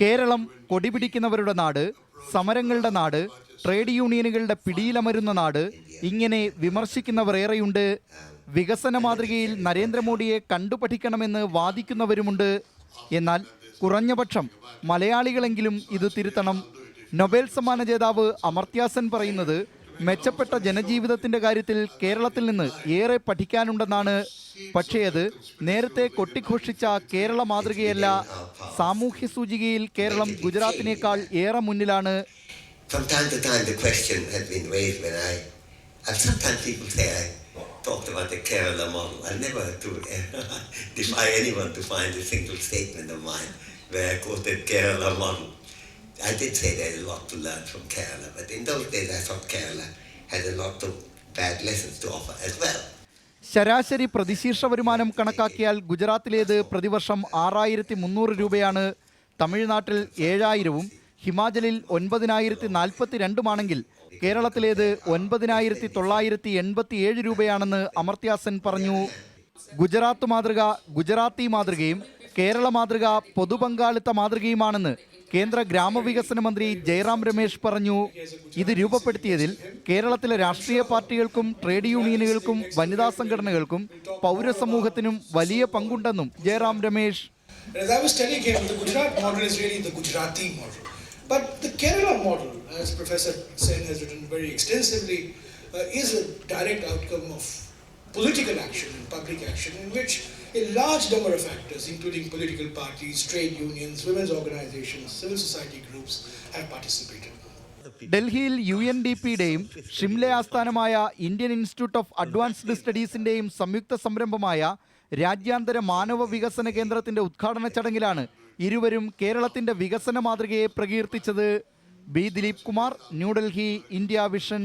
കേരളം കൊടിപിടിക്കുന്നവരുടെ നാട് സമരങ്ങളുടെ നാട് ട്രേഡ് യൂണിയനുകളുടെ പിടിയിലമരുന്ന നാട് ഇങ്ങനെ വിമർശിക്കുന്നവർ ഏറെയുണ്ട് വികസന മാതൃകയിൽ നരേന്ദ്രമോദിയെ കണ്ടുപഠിക്കണമെന്ന് വാദിക്കുന്നവരുമുണ്ട്. എന്നാൽ കുറഞ്ഞപക്ഷം മലയാളികളെങ്കിലും ഇത് തിരുത്തണം. നൊബേൽ സമ്മാന ജേതാവ് അമർത്യാസൻ പറയുന്നത് മെച്ചപ്പെട്ട ജനജീവിതത്തിന്റെ കാര്യത്തിൽ കേരളത്തിൽ നിന്ന് ഏറെ പഠിക്കാനുണ്ടെന്നാണ്. പക്ഷേ അത് നേരത്തെ കൊട്ടിഘോഷിച്ച കേരള മാതൃകയല്ല. സാമൂഹ്യ സൂചികയിൽ കേരളം ഗുജറാത്തിനേക്കാൾ ഏറെ മുന്നിലാണ് From time to time, the question has been raised when I, and sometimes people say I talked about the Kerala model. I never to defy anyone to find a single statement of mine where I quoted Kerala model. I did say there's a lot to learn from Kerala, but in those days I thought Kerala had a lot of bad lessons to offer as well. ശരാശരി പ്രതിശീർഷ വരുമാനം കണക്കാക്കിയാൽ ഗുജറാത്തിലേത് പ്രതിവർഷം ആറായിരത്തി മുന്നൂറ് രൂപയാണ്. തമിഴ്നാട്ടിൽ ഏഴായിരവും ഹിമാചലിൽ ഒൻപതിനായിരത്തി നാൽപ്പത്തി രണ്ടുമാണെങ്കിൽ കേരളത്തിലേത് ഒൻപതിനായിരത്തി തൊള്ളായിരത്തി എൺപത്തി ഏഴ് രൂപയാണെന്ന് അമർത്യാസൻ പറഞ്ഞു. ഗുജറാത്ത് മാതൃക ഗുജറാത്തി മാതൃകയും കേരള മാതൃക പൊതുപങ്കാളിത്ത മാതൃകയുമാണെന്ന് കേന്ദ്ര ഗ്രാമവികസന മന്ത്രി ജയറാം രമേശ് പറഞ്ഞു. ഇത് രൂപപ്പെടുത്തിയതിൽ കേരളത്തിലെ രാഷ്ട്രീയ പാർട്ടികൾക്കും ട്രേഡ് യൂണിയനുകൾക്കും വനിതാ സംഘടനകൾക്കും പൗരസമൂഹത്തിനും വലിയ പങ്കുണ്ടെന്നും Jairam Ramesh. Political action and public action in which a large number of actors, including political parties, trade unions, women's organizations, civil society groups, have participated. ഡൽഹിയിൽ യു എൻ ഡി പിയുടെയും ഷിംല ആസ്ഥാനമായ ഇന്ത്യൻ ഇൻസ്റ്റിറ്റ്യൂട്ട് ഓഫ് അഡ്വാൻസ്ഡ് സ്റ്റഡീസിന്റെയും സംയുക്ത സംരംഭമായ രാജ്യാന്തര മാനവ വികസന കേന്ദ്രത്തിന്റെ ഉദ്ഘാടന ചടങ്ങിലാണ് ഇരുവരും കേരളത്തിന്റെ വികസന മാതൃകയെ പ്രകീർത്തിച്ചത് B Dileep Kumar New Delhi India vision